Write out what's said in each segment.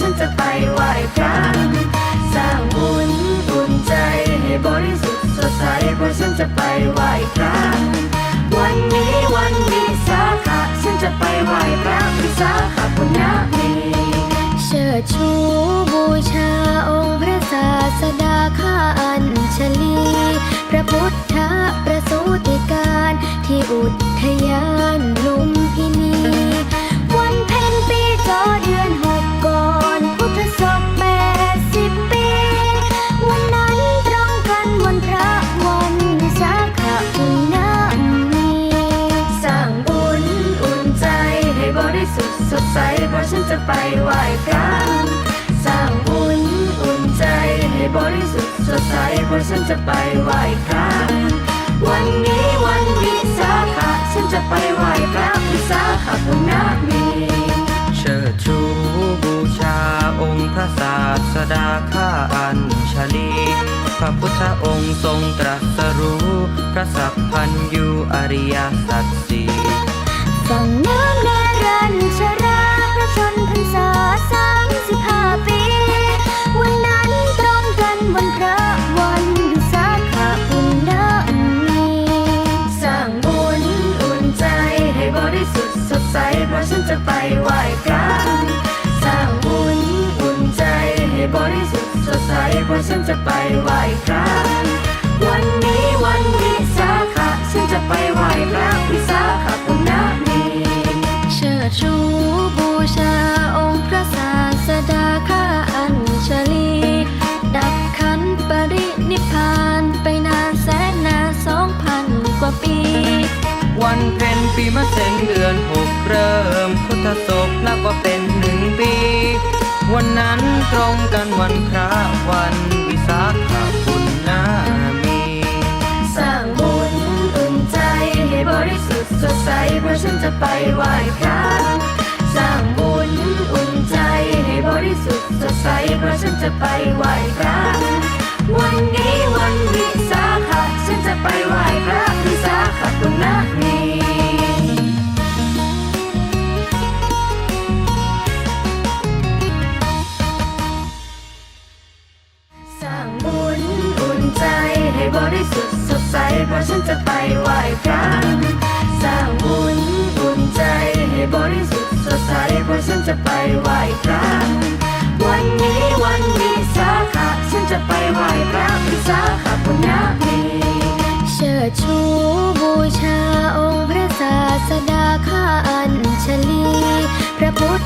ฉันจะไปไหว้พระสร้างบุญอุ่นใจให้บริสุทธิ์สดใสเพราะฉันจะไปไหว้พระวันนี้วันวิสาขะฉันจะไปไหว้พระวิสาขบุญญามีเชิดชูบูชาองค์พระศาสดาข้าอัญชลี พระพุทธประสูติการที่อุทยานลุม จะไปไหว้พระสร้างบุญอุ่นใจให้บริสุทธิ์สดใสเพราะฉันจะไปไหว้พระวันนี้วันวิสาขะฉันจะไปไหว้พระวิสาขบุญนามีเชิดชูบูชาองค์พระศาสดาข้าอัญชลีพระพุทธองค์ทรงตรัสรู้ พระสัพพัญยูอริยสัจสี่ ฝั่งน้ำแดนรัญชร ษาสามสิบห้าปี วันนั้นตรงกันวันพระวันวิสาขบุญนามีสร้างบุญอุ่นใจให้บริสุทธิ์สดใส เพราะฉันจะไปไหว้พระสร้างบุญอุ่นใจให้บริสุทธิ์สดใส เพราะฉันจะไปไหว้พระวันนี้วันวิสาขะฉันจะไปไหว้พระวิสาขบุญนามีเชิดชูบู ชาองค์พระศาสดาข้าอัญชลี ดับขันธ์ปรินิพพานไปนานแสนนานสองพันกว่าปี วันเพ็ญปีมะเส็งเดือนหกเริ่มพุทธศกนับว่าเป็นหนึ่งปี วันนั้นตรงกันวันพระวันวิสาขบุญนามีสร้างบุญอุ่นใจให้บริสุทธิ์สดใสเพราะฉันจะไปไหว้พระ ฉันจะไปไหว้พระวันนี้วันวิสาขะฉันจะไปไหว้พระวิสาขบุญนามีสร้างบุญอุ่นใจให้บริสุทธิ์สดใสเพราะฉันจะไปไหว้พระสร้างบุญอุ่นใจให้บริสุทธิ์สดใสเพราะฉันจะไปไหว้พระ วันนี้วันวิสาขะฉันจะไปไหว้พระวิสาขบุญนามีเชิดชูบูชาองค์พระศาสดาข้าอัญชลี พระพุทธ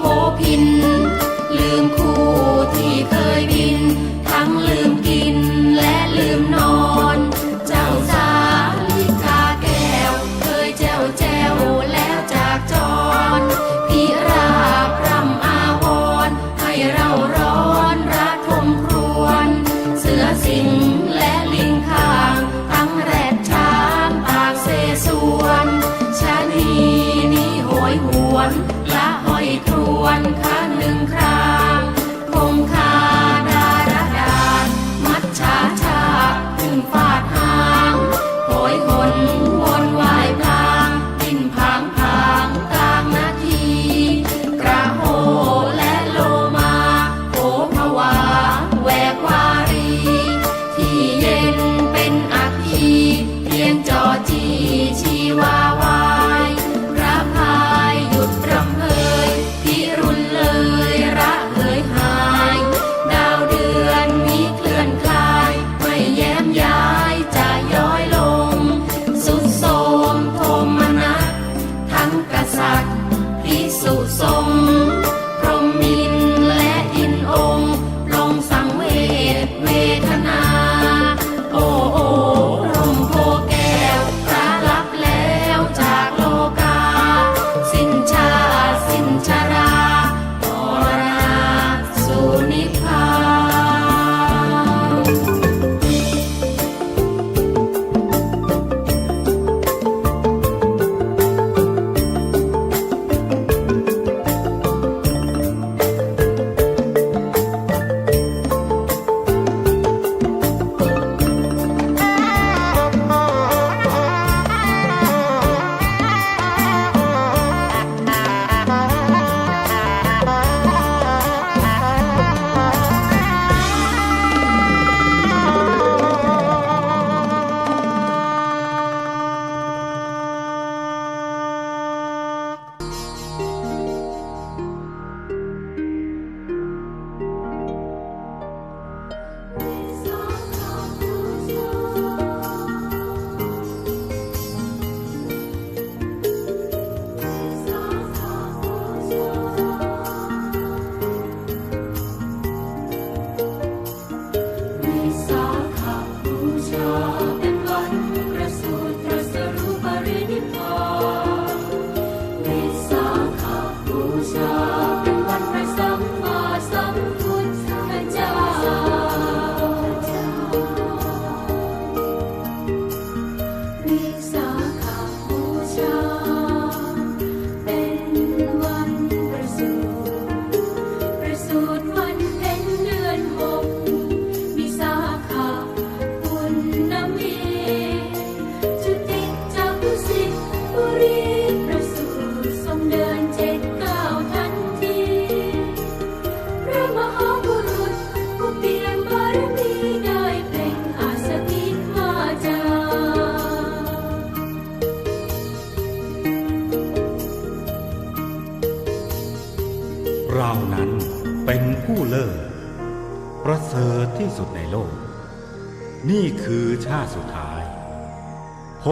โพพิน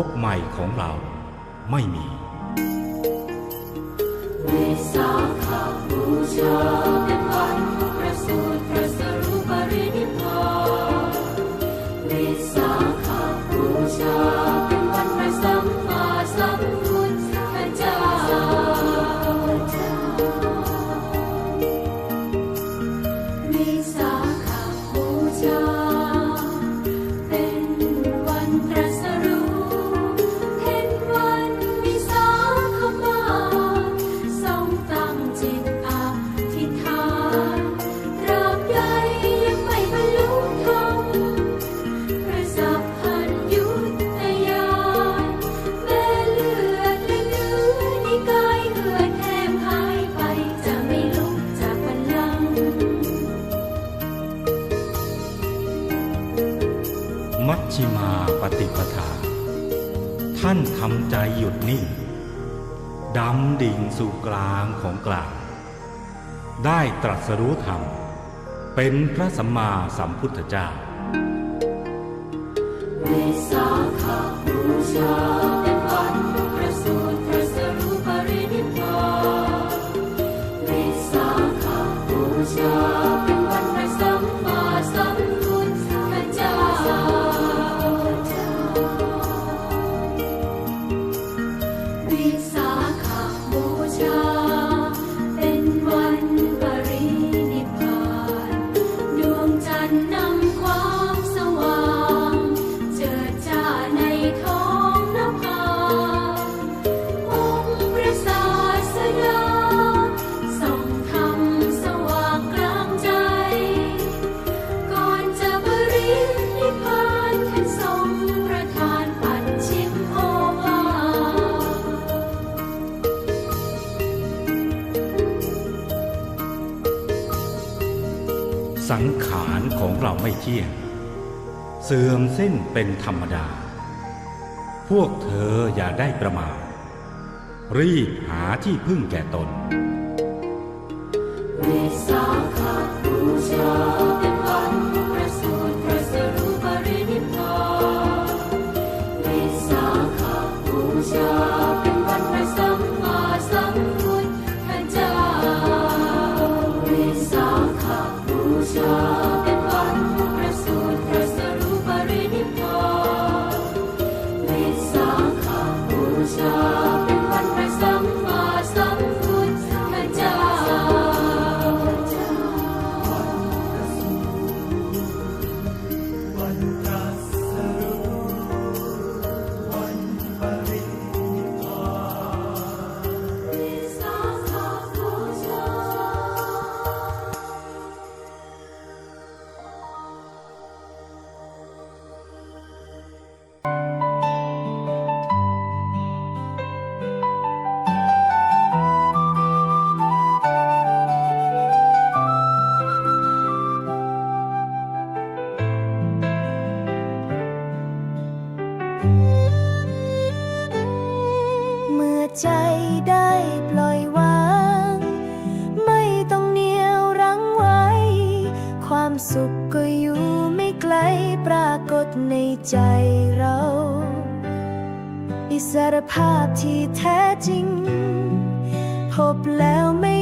พบใหม่ของเราไม่มี ใจหยุดนิ่งดำดิ่งสู่กลางของกลาง ได้ตรัสรู้ธรรม เป็นพระสัมมาสัมพุทธเจ้าวิสาขบูชา ไม่เที่ยง เสื่อมสิ้นเป็นธรรมดา พวกเธออย่าได้ประมาทรีบหาที่พึ่งแก่ตน ในใจเรา อิสรภาพที่แท้จริง พบแล้วไม่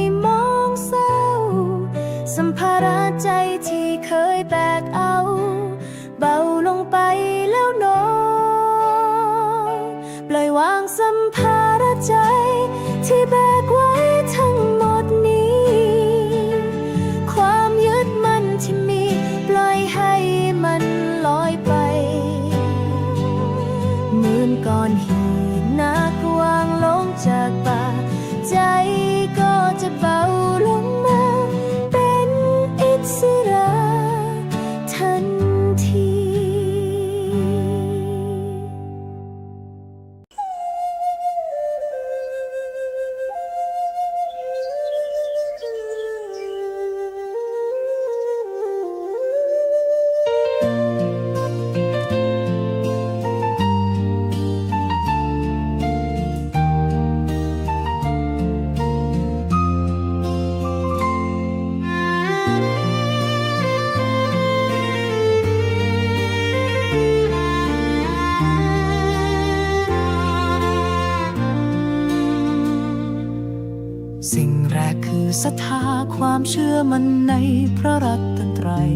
ัทธาความเชื่อมันในพระรัตนตรัย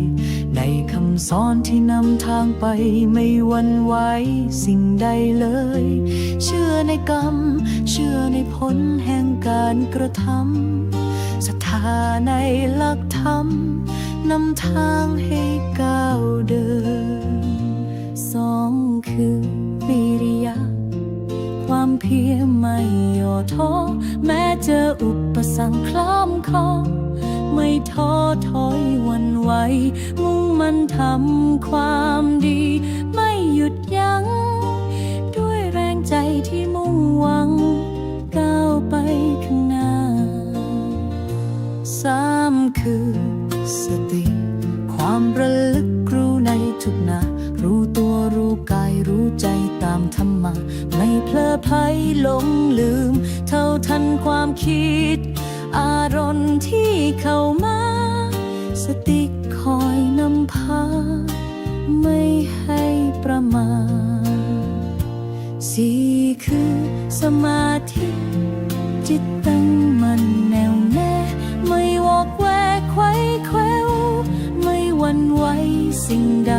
ในคำสอนที่นำทางไปไม่วันไหวสิ่งใดเลย เชื่อในกรรม เชื่อในผลแห่งการกระทำศรัทธาในหลักธรรมนำทางให้ก้าวเดินสองคือวิริยะ ความเพียรไม่ย่อท้อแม้เจออุปสรรคคล้ามคอไม่ท้อถอยวันไหวมุ่งมันทำความดี ไม่หยุดยัง้ง ด้วยแรงใจที่มุ่งหวัง ก้าวไปข้างหน้าสามคือ เพลอไพลหลงลืม เท่าทันความคิด อารมณ์ที่เข้ามา สติคอยนำพา ไม่ให้ประมาทสี่คือสมาธิ จิตตั้งมันแน่วแน่ ไม่วอกแวกไขว้แขวไม่หวันไหวสิ่งใด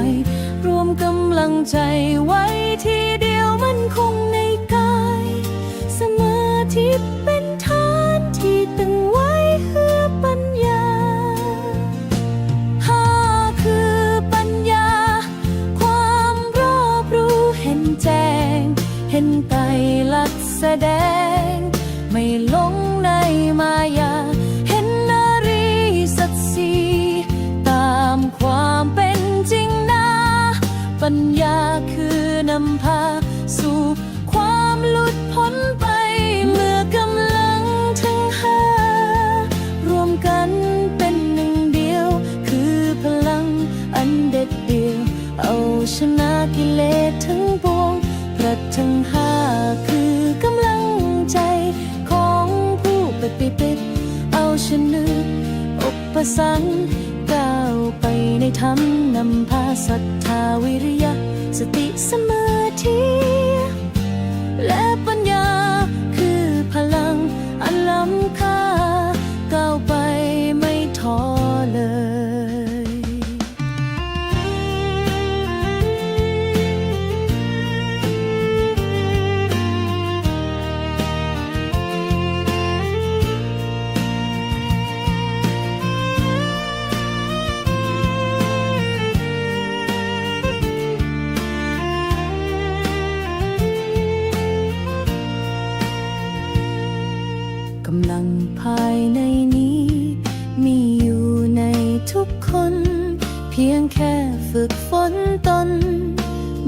รวมกำลังใจไว้ ม ทั้งห้าคือกำลังใจของผู้ปฏิบัติเอาชนะอุปสรรคก้าวไปในธรรมนำพาศรัทธาวิริยะ สติสมาธิและปัญญาคือพลังอันล้ำค่า ทุกคน เพียงแค่ฝึกฝนตน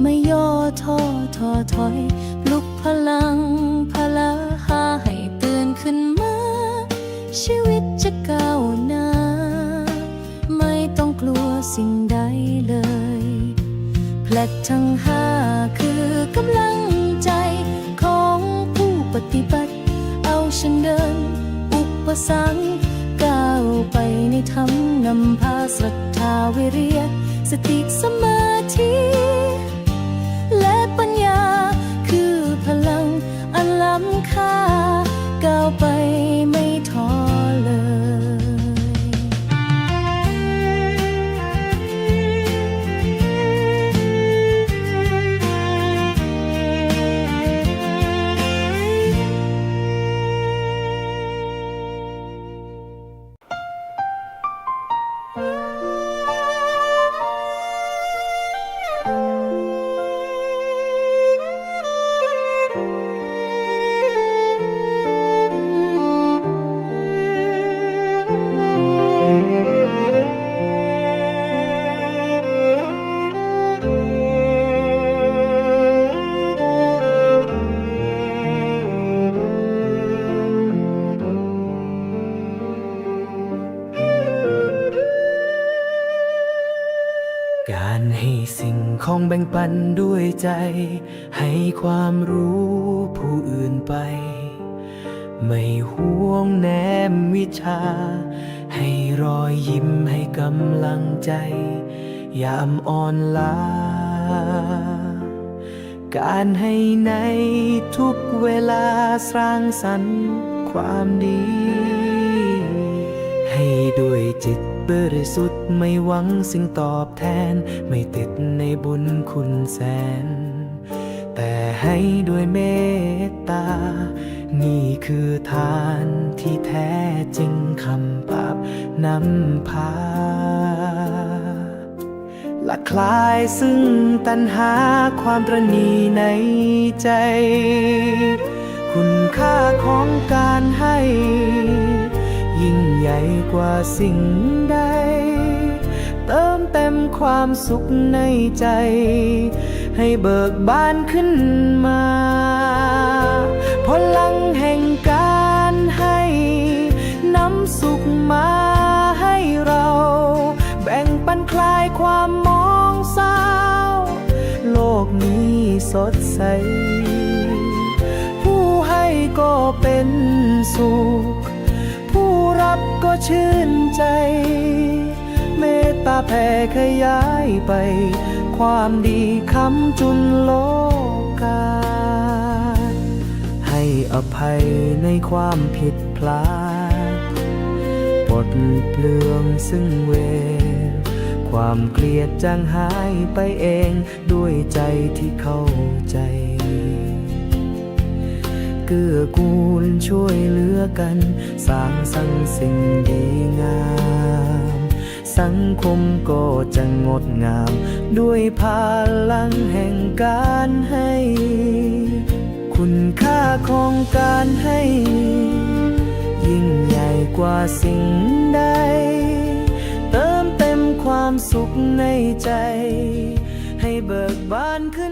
ไม่ย่อท้อท้อถอยปลุกพลังพลาหาให้ตื่นขึ้นมา ชีวิตจะก้าวหน้า ไม่ต้องกลัวสิ่งใดเลยแพลกทั้งห้าคือกำลังใจของผู้ปฏิบัติ เอาฉันเดิน อุปสรรค ก้าวไปในธรรมนำพาศรัทธาวิริยะสติสมาธิ และปัญญาคือพลังอันล้ำค่า ก้าวไปไม่ท้อ องแบ่งปันด้วยใจ ให้ความรู้ผู้อื่นไป ไม่ห่วงแนมวิชา ให้รอยยิ้มให้กำลังใจ ยามอ่อนล้า การให้ในทุกเวลาสร้างสรรค์ความดี ให้ด้วยจิต ริสุทธิ์ไม่หวังสิ่งตอบแทน ไม่ติดในบุญคุณแสน แต่ให้ด้วยเมตตา นี่คือทานที่แท้จริงคำปราบนำพาละคลายซึ่งตัณหาความตรณีในใจ คุณค่าของการให้ ใหญ่กว่าสิ่งใด เติมเต็มความสุขในใจ ให้เบิกบานขึ้นมา พลังแห่งการให้นำสุขมาให้เรา แบ่งปันคลายความมองเศร้า โลกนี้สดใส ผู้ให้ก็เป็นสุข ชื่นใจ เมตตาแผ่ขยายไป ความดีคำจุนโลกา ให้อภัยในความผิดพลาดปลดเปลืองซึ่งเวรความเกลียดจางหายไปเองด้วยใจที่เข้าใจ กื้อกูลช่วยเหลือกัน สร้างสรรค์สิ่งดีงาม สังคมก็จะงดงาม ด้วยพลังแห่งการให้ คุณค่าของการให้ ยิ่งใหญ่กว่าสิ่งใด เติมเต็มความสุขในใจ ให้เบิกบานขึ้น